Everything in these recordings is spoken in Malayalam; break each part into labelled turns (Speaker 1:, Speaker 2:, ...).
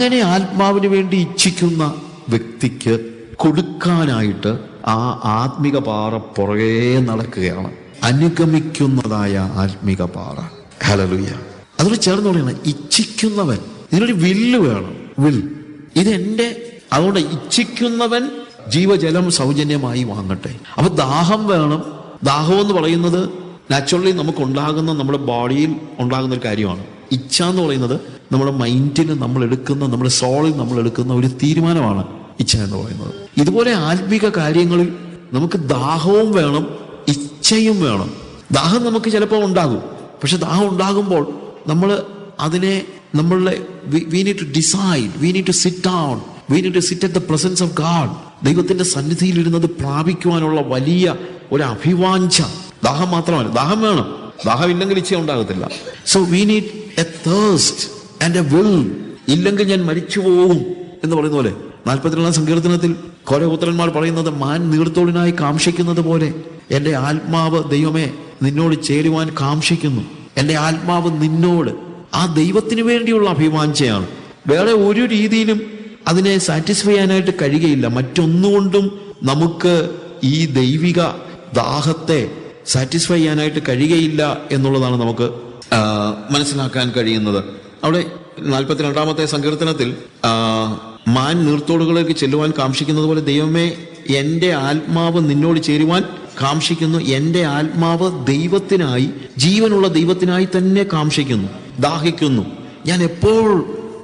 Speaker 1: അങ്ങനെ ആത്മാവിന് വേണ്ടി ഇച്ഛിക്കുന്ന വ്യക്തിക്ക് കൊടുക്കാനായിട്ട് ആ ആത്മിക പാറ പുറകെ നടക്കുകയാണ്. അനുഗമിക്കുന്നതായ ആത്മിക പാറ. ഹലലുയ്യ അതൊരു ചേർന്ന് പറയണം ഇച്ഛിക്കുന്നവൻ. ഇതിനൊരു വില്ല് വേണം. വിൽ. ഇതെന്റെ അതുകൊണ്ട് ഇച്ഛിക്കുന്നവൻ ജീവജലം സൗജന്യമായി വാങ്ങട്ടെ. അപ്പൊ ദാഹം വേണം. ദാഹം എന്ന് പറയുന്നത് നാച്ചുറലി നമുക്ക് ഉണ്ടാകുന്ന നമ്മുടെ ബോഡിയിൽ ഉണ്ടാകുന്ന ഒരു കാര്യമാണ്. ഇച്ഛ എന്ന് പറയുന്നത് നമ്മുടെ മൈൻഡിന് നമ്മൾ എടുക്കുന്ന നമ്മുടെ സോളിൽ നമ്മൾ എടുക്കുന്ന ഒരു തീരുമാനമാണ് ഇച്ഛ എന്ന് പറയുന്നത്. ഇതുപോലെ ആത്മീക കാര്യങ്ങളിൽ നമുക്ക് ദാഹവും വേണം ഇച്ഛയും വേണം. ദാഹം നമുക്ക് ചിലപ്പോൾ ഉണ്ടാകും. പക്ഷെ ദാഹം ഉണ്ടാകുമ്പോൾ നമ്മൾ അതിനെ നമ്മളുടെ we need to decide we need to sit down we need to sit at the presence of God ദൈവത്തിന്റെ സന്നിധിയിൽ ഇരുന്നത് പ്രാപിക്കുവാനുള്ള വലിയ ഒരു അഭിവാഞ്ച ദാഹം മാത്രമല്ല ദാഹം വേണം. ദാഹം ഇല്ലെങ്കിൽ ഇച്ഛ ഉണ്ടാകത്തില്ല. So we need a thirst and a will ഇല്ലെങ്കിൽ ഞാൻ മരിച്ചു പോകും എന്ന് പറയുന്ന പോലെ. നാൽപ്പത്തിരണ്ടാം സങ്കീർത്തനത്തിൽ കോരപുത്രന്മാർ പറയുന്നത് മാൻ നീർത്തോളിനായി കാംക്ഷിക്കുന്നത് പോലെ. എന്റെ ആത്മാവ് ദൈവമേ നിന്നോട് ചേരുവാൻ കാംക്ഷിക്കുന്നു. എന്റെ ആത്മാവ് നിന്നോട് ആ ദൈവത്തിന് വേണ്ടിയുള്ള അഭിവാഞ്ചയാണ് വേറെ ഒരു രീതിയിലും അതിനെ സാറ്റിസ്ഫൈ ചെയ്യാനായിട്ട് കഴിയുകയില്ല. മറ്റൊന്നുകൊണ്ടും നമുക്ക് ഈ ദൈവിക ദാഹത്തെ സാറ്റിസ്ഫൈ ചെയ്യാനായിട്ട് കഴിയുകയില്ല എന്നുള്ളതാണ് നമുക്ക് മനസ്സിലാക്കാൻ കഴിയുന്നത്. അവിടെ നാൽപ്പത്തിരണ്ടാമത്തെ സങ്കീർത്തനത്തിൽ മാൻ നീർത്തോടുകളിലേക്ക് ചെല്ലുവാൻ കാംക്ഷിക്കുന്നത് പോലെ ദൈവമേ എന്റെ ആത്മാവ് നിന്നോട് ചേരുവാൻ കാംക്ഷിക്കുന്നു. എന്റെ ആത്മാവ് ദൈവത്തിനായി ജീവനുള്ള ദൈവത്തിനായി തന്നെ കാംക്ഷിക്കുന്നു ദാഹിക്കുന്നു. ഞാൻ എപ്പോൾ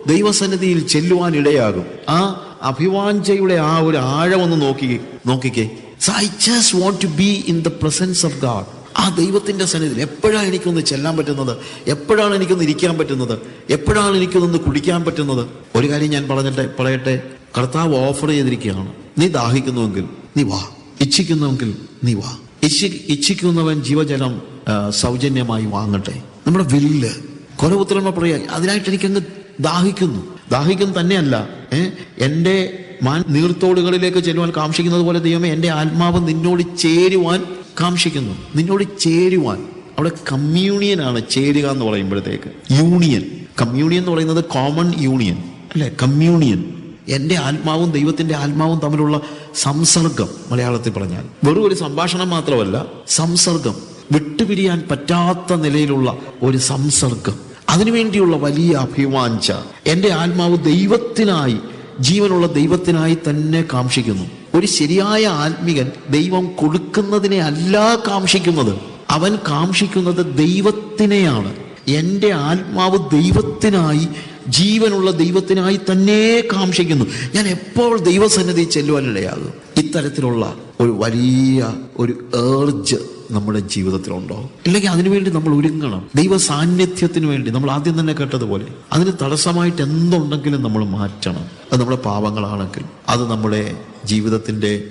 Speaker 1: ദൈവസന്നിധിയിൽ ചെല്ലുവാൻ ഇടയാകും? ആ അഭിവാഞ്ചയുടെ ആ ഒരു ആഴമൊന്ന് നോക്കി നോക്കിക്കേ. So I just want to be in the presence of God ആ ദൈവത്തിന്റെ സന്നിധിയിൽ എപ്പോഴാണ് എനിക്കൊന്ന് ചെല്ലാൻ പറ്റുന്നത്? എപ്പോഴാണ് എനിക്കൊന്ന് ഇരിക്കാൻ പറ്റുന്നത്? എപ്പോഴാണ് എനിക്കൊന്ന് കുടിക്കാൻ പറ്റുന്നത്? ഒരു കാര്യം ഞാൻ പറഞ്ഞിട്ടെ പറയട്ടെ. കർത്താവ് ഓഫർ ചെയ്തിരിക്കുകയാണ്. നീ ദാഹിക്കുന്നുവെങ്കിൽ നീ വാ. ഇച്ഛിക്കുന്നുവെങ്കിൽ നീ വാ. ഇച്ഛി ഇച്ഛിക്കുന്നവൻ ജീവജലം സൗജന്യമായി വാങ്ങട്ടെ. നമ്മുടെ വില്ല് കൊലപുത്രന്മാർ പറയാ അതിനായിട്ട് എനിക്കങ്ങ് ദാഹിക്കുന്നു. ദാഹിക്കുന്നു തന്നെയല്ല ഏഹ് എന്റെ മാൻ നീർത്തോടുകളിലേക്ക് ചെല്ലുവാൻ കാക്ഷിക്കുന്നത് പോലെ ദൈവമേ എന്റെ ആത്മാവ് നിന്നോട് ചേരുവാൻ കാംക്ഷിക്കുന്നു. നിന്നോട് ചേരുവാൻ. അവിടെ കമ്മ്യൂണിയൻ ആണ് ചേരുക എന്ന് പറയുമ്പോഴത്തേക്ക്. യൂണിയൻ കമ്മ്യൂണിയൻ എന്ന് പറയുന്നത് കോമൺ യൂണിയൻ അല്ലെ? കമ്മ്യൂണിയൻ എന്റെ ആത്മാവും ദൈവത്തിന്റെ ആത്മാവും തമ്മിലുള്ള സംസർഗം മലയാളത്തിൽ പറഞ്ഞാൽ. വെറും ഒരു സംഭാഷണം മാത്രമല്ല സംസർഗം. വിട്ടുപിരിയാൻ പറ്റാത്ത നിലയിലുള്ള ഒരു സംസർഗം. അതിനുവേണ്ടിയുള്ള വലിയ അഭിവാഞ്ച എന്റെ ആത്മാവ് ദൈവത്തിനായി ജീവനുള്ള ദൈവത്തിനായി തന്നെ കാംക്ഷിക്കുന്നു. ഒരു ശരിയായ ആത്മികൻ ദൈവം കൊടുക്കുന്നതിനെ അല്ല കാക്ഷിക്കുന്നത്. അവൻ കാക്ഷിക്കുന്നത് ദൈവത്തിനെയാണ്. എന്റെ ആത്മാവ് ദൈവത്തിനായി ജീവനുള്ള ദൈവത്തിനായി തന്നെ കാക്ഷിക്കുന്നു. ഞാൻ എപ്പോൾ ദൈവസന്നിധി ചെല്ലുവാനിടയാകും? ഇത്തരത്തിലുള്ള ഒരു വലിയ ഒരു ഏർജ് നമ്മുടെ ജീവിതത്തിലുണ്ടോ? ഇല്ലെങ്കിൽ അതിനുവേണ്ടി നമ്മൾ ഒരുങ്ങണം. ദൈവ സാന്നിധ്യത്തിന് വേണ്ടി. നമ്മൾ ആദ്യം തന്നെ കേട്ടതുപോലെ. അതിന് തടസ്സമായിട്ട് എന്തുണ്ടെങ്കിലും നമ്മൾ മാറ്റണം. അത് നമ്മുടെ പാപങ്ങളാണെങ്കിൽ അത് നമ്മുടെ ജീവിതത്തിന്റെ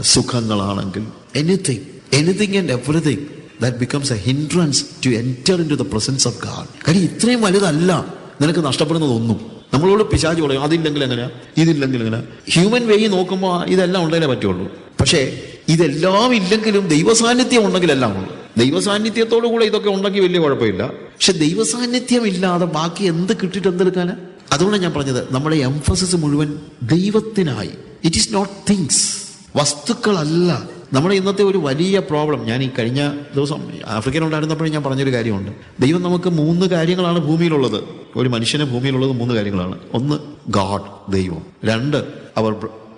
Speaker 1: സുഖങ്ങളാണെങ്കിൽ anything anything and everything that becomes a hindrance to enter in to the presence of God കാര്യം ഇത്രയും വലുതല്ല. നിനക്ക് നഷ്ടപ്പെടുന്നതൊന്നും. നമ്മളോട് പിശാജ് പറയും അതില്ലെങ്കിൽ എങ്ങനെയാ? ഇതില്ലെങ്കിൽ എങ്ങനെയാ? ഹ്യൂമൻ വേ നോക്കുമ്പോൾ ഇതെല്ലാം ഉണ്ടെങ്കിലേ പറ്റുള്ളൂ. പക്ഷേ ഇതെല്ലാം ഇല്ലെങ്കിലും ദൈവസാന്നിധ്യം ഉണ്ടെങ്കിൽ എല്ലാം ഉള്ളു. ദൈവസാന്നിധ്യത്തോടു കൂടെ ഇതൊക്കെ ഉണ്ടെങ്കിൽ വലിയ കുഴപ്പമില്ല. പക്ഷെ ദൈവസാന്നിധ്യം ഇല്ലാതെ ബാക്കി എന്ത് കിട്ടിയിട്ട് എന്തെടുക്കാനാ? അതുകൊണ്ടാണ് ഞാൻ പറഞ്ഞത് നമ്മുടെ എംഫസിസ് മുഴുവൻ ദൈവത്തിനായി. ഇറ്റ് ഈസ് നോട്ട് തിങ്സ് വസ്തുക്കളല്ല. നമ്മുടെ ഇന്നത്തെ ഒരു വലിയ പ്രോബ്ലം ഞാൻ ഈ കഴിഞ്ഞ ദിവസം ആഫ്രിക്കൻ ആഫ്രിക്കയിലുണ്ടായിരുന്നപ്പോഴും ഞാൻ പറഞ്ഞൊരു കാര്യമുണ്ട്. ദൈവം നമുക്ക് മൂന്ന് കാര്യങ്ങളാണ് ഭൂമിയിലുള്ളത്. ഒരു മനുഷ്യന് ഭൂമിയിലുള്ളത് മൂന്ന് കാര്യങ്ങളാണ്. ഒന്ന് ഗാഡ് ദൈവം. രണ്ട് അവർ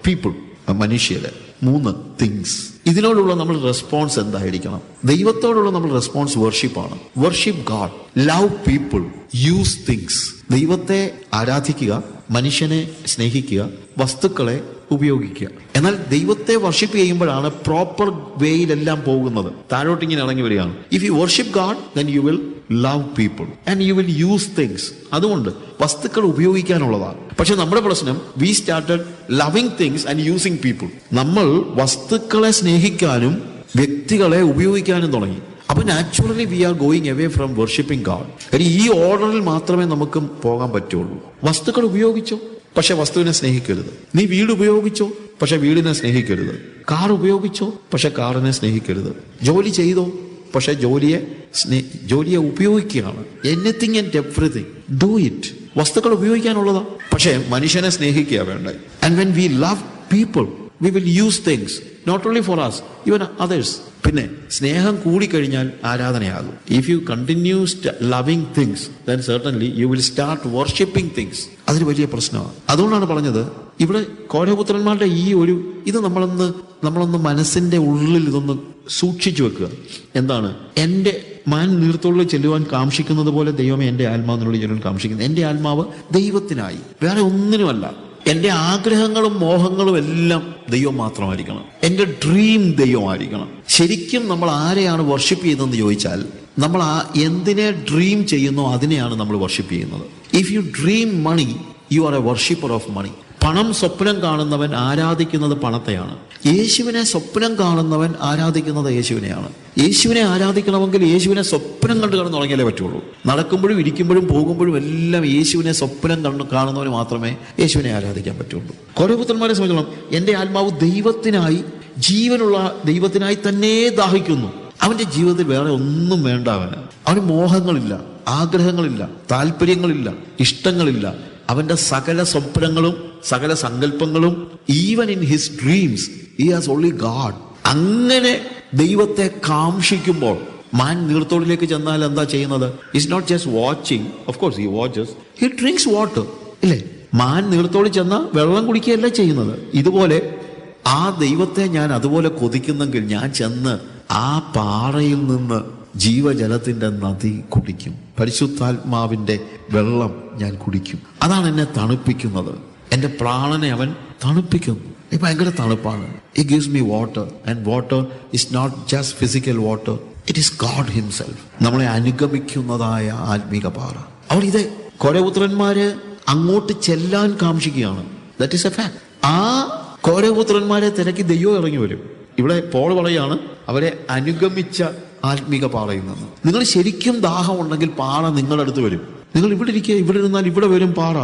Speaker 1: പീപ്പിൾ മനുഷ്യര്. മൂന്ന് തിങ്സ് ഇതിനോടുള്ള നമ്മൾ റെസ്പോൺസ് എന്തായിരിക്കണം? ദൈവത്തോടുള്ള നമ്മൾ response വർഷിപ്പാണ് worship God love people use things ദൈവത്തെ ആരാധിക്കുക മനുഷ്യനെ സ്നേഹിക്കുക വസ്തുക്കളെ ഉപയോഗിക്കുക. എന്നാൽ ദൈവത്തെ വർഷിപ്പ് ചെയ്യുമ്പോഴാണ് പ്രോപ്പർ വേയിലെല്ലാം പോകുന്നത്. താഴോട്ട് ഇങ്ങനെ ഇറങ്ങി വരികയാണ്. If you worship God then you will love people and you will use things അതുകൊണ്ട് വസ്തുക്കൾ ഉപയോഗിക്കാനുള്ളതാണ്. പക്ഷെ നമ്മുടെ പ്രശ്നം we started loving things and using people നമ്മൾ വസ്തുക്കളെ സ്നേഹിക്കാനും വ്യക്തികളെ ഉപയോഗിക്കാനും തുടങ്ങി. അപ്പൊ naturally we are going away from worshipping God ഈ ഓർഡറിൽ മാത്രമേ നമുക്ക് പോകാൻ പറ്റുള്ളൂ. വസ്തുക്കൾ ഉപയോഗിച്ചോ? പക്ഷെ വസ്തുവിനെ സ്നേഹിക്കരുത്. നീ വീട് ഉപയോഗിച്ചോ? പക്ഷെ വീടിനെ സ്നേഹിക്കരുത്. കാർ ഉപയോഗിച്ചോ? പക്ഷെ കാറിനെ സ്നേഹിക്കരുത്. ജോലി ചെയ്തോ? പക്ഷെ ജോലിയെ സ്നേ ജോലിയെ ഉപയോഗിക്കുകയാണ്. Anything and everything do it വസ്തുക്കൾ ഉപയോഗിക്കാനുള്ളതാ. പക്ഷേ മനുഷ്യനെ സ്നേഹിക്കുക വേണ്ട and when we love people we will use things not only for us even others പിന്നെ സ്നേഹം കൂടിക്കഴിഞ്ഞാൽ ആരാധനയാകും. If you continue loving things then certainly you will start worshipping things അതൊരു വലിയ പ്രശ്നമാണ്. അതുകൊണ്ടാണ് പറഞ്ഞത് ഇവിടെ കോരപുത്രന്മാരുടെ ഈ ഒരു ഇത് നമ്മളൊന്ന് നമ്മളൊന്ന് മനസ്സിന്റെ ഉള്ളിൽ ഇതൊന്ന് സൂക്ഷിച്ചു വെക്കുക. എന്താണ്? എന്റെ മാൻ നീർത്തോളിൽ ചെല്ലുവാൻ കാക്ഷിക്കുന്നത് പോലെ ദൈവമേ എന്റെ ആത്മാവിനുള്ളിൽ ചെല്ലുവാൻ കാക്ഷിക്കുന്നത് എന്റെ ആത്മാവ് ദൈവത്തിനായി വേറെ ഒന്നിനുമല്ല. എന്റെ ആഗ്രഹങ്ങളും മോഹങ്ങളും എല്ലാം ദൈവം മാത്രമായിരിക്കണം എന്റെ ഡ്രീം ദൈവമായിരിക്കണം. ശരിക്കും നമ്മൾ ആരെയാണ് വർഷിപ്പ് ചെയ്യുന്നതെന്ന് ചോദിച്ചാൽ നമ്മൾ ആ എന്തിനെ ഡ്രീം ചെയ്യുന്നോ അതിനെയാണ് നമ്മൾ വർഷിപ്പ് ചെയ്യുന്നത്. If you dream money you are a worshipper of money പണം സ്വപ്നം കാണുന്നവൻ ആരാധിക്കുന്നത് പണത്തെയാണ്. യേശുവിനെ സ്വപ്നം കാണുന്നവൻ ആരാധിക്കുന്നത് യേശുവിനെയാണ്. യേശുവിനെ ആരാധിക്കണമെങ്കിൽ യേശുവിനെ സ്വപ്നം കണ്ട് കടന്നു തുടങ്ങിയാലേ പറ്റുള്ളൂ. നടക്കുമ്പോഴും ഇരിക്കുമ്പോഴും പോകുമ്പോഴും എല്ലാം യേശുവിനെ സ്വപ്നം കണ്ട് കാണുന്നവന് മാത്രമേ യേശുവിനെ ആരാധിക്കാൻ പറ്റുള്ളൂ. കുറേ പുത്രന്മാരെ സംബന്ധിച്ചോളം എന്റെ ആത്മാവ് ദൈവത്തിനായി ജീവനുള്ള ദൈവത്തിനായി തന്നെ ദാഹിക്കുന്നു. അവന്റെ ജീവിതത്തിൽ വേറെ ഒന്നും വേണ്ട അവന്. അവന് മോഹങ്ങളില്ല ആഗ്രഹങ്ങളില്ല താല്പര്യങ്ങളില്ല ഇഷ്ടങ്ങളില്ല അവന്റെ സകല സ്വപ്നങ്ങളും സകല സങ്കല്പങ്ങളും even in his dreams he has only God അങ്ങനെ ദൈവത്തെ കാംക്ഷിക്കുമ്പോൾ മാൻ നീർത്തോടിലേക്ക് ചെന്നാൽ എന്താ ചെയ്യുന്നത്? It's not just watching of course he watches he drinks water ഇല്ലേ? മാൻ നീർത്തോളി ചെന്നാൽ വെള്ളം കുടിക്കുകയല്ല ചെയ്യുന്നത്. ഇതുപോലെ ആ ദൈവത്തെ ഞാൻ അതുപോലെ കൊതിക്കുന്നെങ്കിൽ ഞാൻ ചെന്ന് ആ പാറയിൽ നിന്ന് ജീവജലത്തിന്റെ നദി കുടിക്കും. പരിശുദ്ധാത്മാവിന്റെ വെള്ളം ഞാൻ കുടിക്കും. അതാണ് എന്നെ തണുപ്പിക്കുന്നത്. എന്റെ പ്രാണനെ അവൻ തണുപ്പിക്കുന്നു. ഈ ഭയങ്കര തണുപ്പാണ്. He gives me water and water is not just physical water it is God himself നമ്മളെ അനുഗമിക്കുന്നതായ ആത്മീക പാറ. അവിടെ ഇതേ കൊരപുത്രന്മാര് അങ്ങോട്ട് ചെല്ലാൻ കാക്ഷിക്കുകയാണ്. ദാറ്റ് ഇസ് എ ഫാക്ട് ആ കോരപുത്രന്മാരെ തിരക്കി ദൈവം ഇറങ്ങി വരും. ഇവിടെ പോൾ പറയാണ് അവരെ അനുഗമിച്ച ആത്മീക പാറയിൽ നിന്ന്. നിങ്ങൾ ശരിക്കും ദാഹം ഉണ്ടെങ്കിൽ പാറ നിങ്ങളുടെ അടുത്ത് വരും. നിങ്ങൾ ഇവിടെ ഇരിക്കുക ഇവിടെ ഇരുന്നാൽ ഇവിടെ വരും പാറ.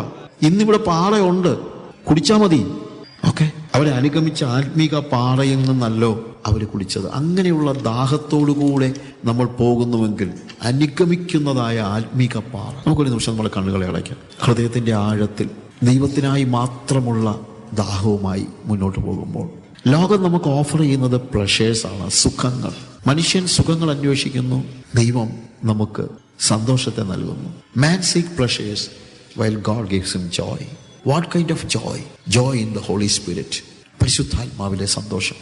Speaker 1: ഇന്നിവിടെ പാറയുണ്ട് കുടിച്ചാൽ മതി. ഓക്കെ? അവരെ അനുഗമിച്ച ആത്മീക പാറയിൽ നിന്നല്ലോ അവർ കുടിച്ചത്. അങ്ങനെയുള്ള ദാഹത്തോടുകൂടെ നമ്മൾ പോകുന്നുവെങ്കിൽ അനുഗമിക്കുന്നതായ ആത്മീക പാറ നമുക്കൊരു നിമിഷം നമ്മളെ കണ്ണുകളെ അടയ്ക്കാം. ഹൃദയത്തിന്റെ ആഴത്തിൽ ദൈവത്തിനായി മാത്രമുള്ള ദാഹവുമായി മുന്നോട്ട് പോകുമ്പോൾ ലോകം നമുക്ക് ഓഫർ ചെയ്യുന്നത് പ്ലഷേഴ്സാണ് സുഖങ്ങൾ. മനുഷ്യൻ സുഖങ്ങൾ അന്വേഷിക്കുന്നു. ദൈവം നമുക്ക് സന്തോഷത്തെ നൽകുന്നു. Man seek pleasures while God gives him joy what kind of joy joy in the Holy Spirit പരിശുദ്ധാത്മാവിലെ സന്തോഷം.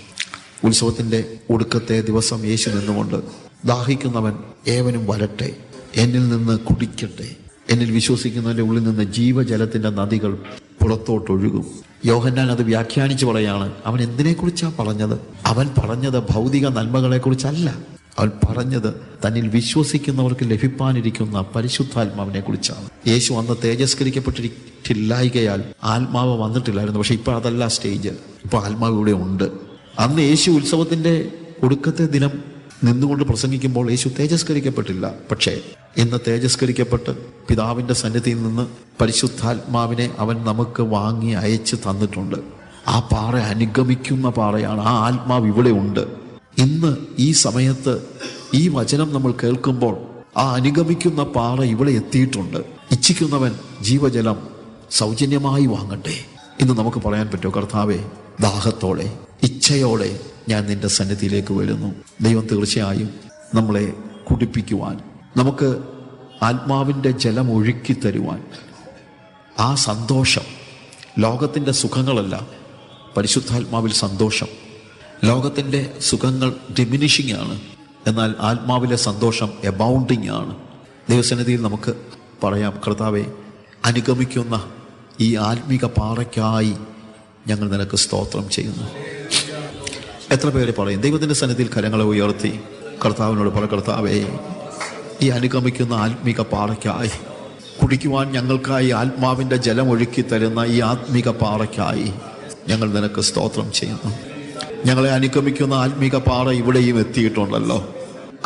Speaker 1: ഉത്സവത്തിന്റെ ഒടുക്കത്തെ ദിവസം യേശു നിന്നുകൊണ്ട് ദാഹിക്കുന്നവൻ ഏവനും വരട്ടെ. എന്നിൽ നിന്ന് കുടിക്കട്ടെ. എന്നിൽ വിശ്വസിക്കുന്നവന്റെ ഉള്ളിൽ നിന്ന് ജീവജലത്തിന്റെ നദികൾ പുറത്തോട്ടൊഴുകും. യോഹന്നാൻ അത് വ്യാഖ്യാനിച്ചു പറയാണ്. അവൻ എന്തിനെക്കുറിച്ചാണ് പറഞ്ഞത്? അവൻ പറഞ്ഞത് ഭൗതിക നന്മകളെക്കുറിച്ചല്ല. അവൻ പറഞ്ഞത് തന്നിൽ വിശ്വസിക്കുന്നവർക്ക് ലഭിപ്പാനിരിക്കുന്ന പരിശുദ്ധാത്മാവിനെ കുറിച്ചാണ് യേശു അന്ന് തേജസ്കരിക്കപ്പെട്ടിരിക്കില്ലായികയാൽ ആത്മാവ് വന്നിട്ടില്ലായിരുന്നു. പക്ഷെ ഇപ്പൊ അതല്ല സ്റ്റേജ്. ഇപ്പൊ ആത്മാവ് ഇവിടെ ഉണ്ട്. അന്ന് യേശു ഉത്സവത്തിന്റെ ഒടുക്കത്തെ ദിനം നിന്നുകൊണ്ട് പ്രസംഗിക്കുമ്പോൾ യേശു തേജസ്കരിക്കപ്പെട്ടില്ല. പക്ഷേ ഇന്ന് തേജസ്കരിക്കപ്പെട്ട് പിതാവിന്റെ സന്നിധിയിൽ നിന്ന് പരിശുദ്ധാത്മാവിനെ അവൻ നമുക്ക് വാങ്ങി അയച്ച് തന്നിട്ടുണ്ട്. ആ പാറ അനുഗമിക്കുന്ന പാറയാണ്. ആ ആത്മാവ് ഇവിടെ ഉണ്ട്. ഇന്ന് ഈ സമയത്ത് ഈ വചനം നമ്മൾ കേൾക്കുമ്പോൾ ആ അനുഗമിക്കുന്ന പാറ ഇവിടെ എത്തിയിട്ടുണ്ട്. ഇച്ഛിക്കുന്നവൻ ജീവജലം സൗജന്യമായി വാങ്ങട്ടെ ഇന്ന് നമുക്ക് പറയാൻ പറ്റുമോ? കർത്താവേ ദാഹത്തോടെ. ഇച്ഛയോടെ ഞാൻ നിന്റെ സന്നിധിയിലേക്ക് വരുന്നു. ദൈവം തീർച്ചയായും നമ്മളെ കുടിപ്പിക്കുവാൻ നമുക്ക് ആത്മാവിന്റെ ജലം ഒഴുക്കി തരുവാൻ. ആ സന്തോഷം ലോകത്തിന്റെ സുഖങ്ങളല്ല പരിശുദ്ധാത്മാവിൽ സന്തോഷം. ലോകത്തിന്റെ സുഖങ്ങൾ ഡിമിനിഷിംഗ് ആണ്. എന്നാൽ ആത്മാവിലെ സന്തോഷം എബൗണ്ടിങ് ആണ്. ദൈവസന്നിധിയിൽ നമുക്ക് പറയാം കർത്താവെ അനുഗമിക്കുന്ന ഈ ആത്മീക പാറയ്ക്കായി ഞങ്ങൾ നിനക്ക് സ്തോത്രം ചെയ്യുന്നു. എത്ര പേര് പറയും? ദൈവത്തിന്റെ സന്നിധിയിൽ കരങ്ങളെ ഉയർത്തി കർത്താവിനോട് പറ കർത്താവേ ഈ അനുഗമിക്കുന്ന ആത്മീക പാറയ്ക്കായി. കുടിക്കുവാൻ ഞങ്ങൾക്കായി ആത്മാവിന്റെ ജലം ഒഴുക്കി തരുന്ന ഈ ആത്മീക പാറയ്ക്കായി ഞങ്ങൾ നിനക്ക് സ്തോത്രം ചെയ്യുന്നു. ഞങ്ങളെ അനുഗമിക്കുന്ന ആത്മീക പാറ ഇവിടെയും എത്തിയിട്ടുണ്ടല്ലോ.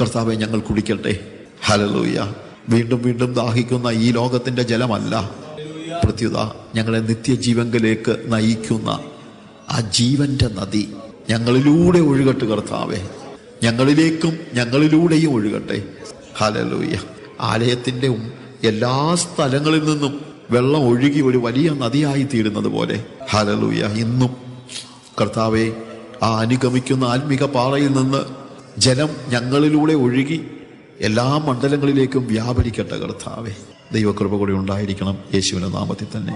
Speaker 1: കർത്താവെ ഞങ്ങൾ കുടിക്കട്ടെ. ഹലലൂയ വീണ്ടും വീണ്ടും ദാഹിക്കുന്ന ഈ ലോകത്തിന്റെ ജലമല്ല. പ്രത്യുത ഞങ്ങളെ നിത്യജീവങ്കിലേക്ക് നയിക്കുന്ന ആ ജീവന്റെ നദി ഞങ്ങളിലൂടെ ഒഴുകട്ടെ കർത്താവെ. ഞങ്ങളിലേക്കും ഞങ്ങളിലൂടെയും ഒഴുകട്ടെ. ഹലലൂയ ആലയത്തിന്റെ എല്ലാ സ്ഥലങ്ങളിൽ നിന്നും വെള്ളം ഒഴുകി ഒരു വലിയ നദിയായി തീരുന്നത് പോലെ. ഹലലൂയ ഇന്നും കർത്താവെ ആ അനുഗമിക്കുന്ന ആത്മിക പാറയിൽ നിന്ന് ജലം ഞങ്ങളിലൂടെ ഒഴുകി എല്ലാ മണ്ഡലങ്ങളിലേക്കും വ്യാപരിക്കട്ടെ കർത്താവെ. ദൈവകൃപ കൂടി ഉണ്ടായിരിക്കണം. യേശുവിന്റെ നാമത്തിൽ തന്നെ.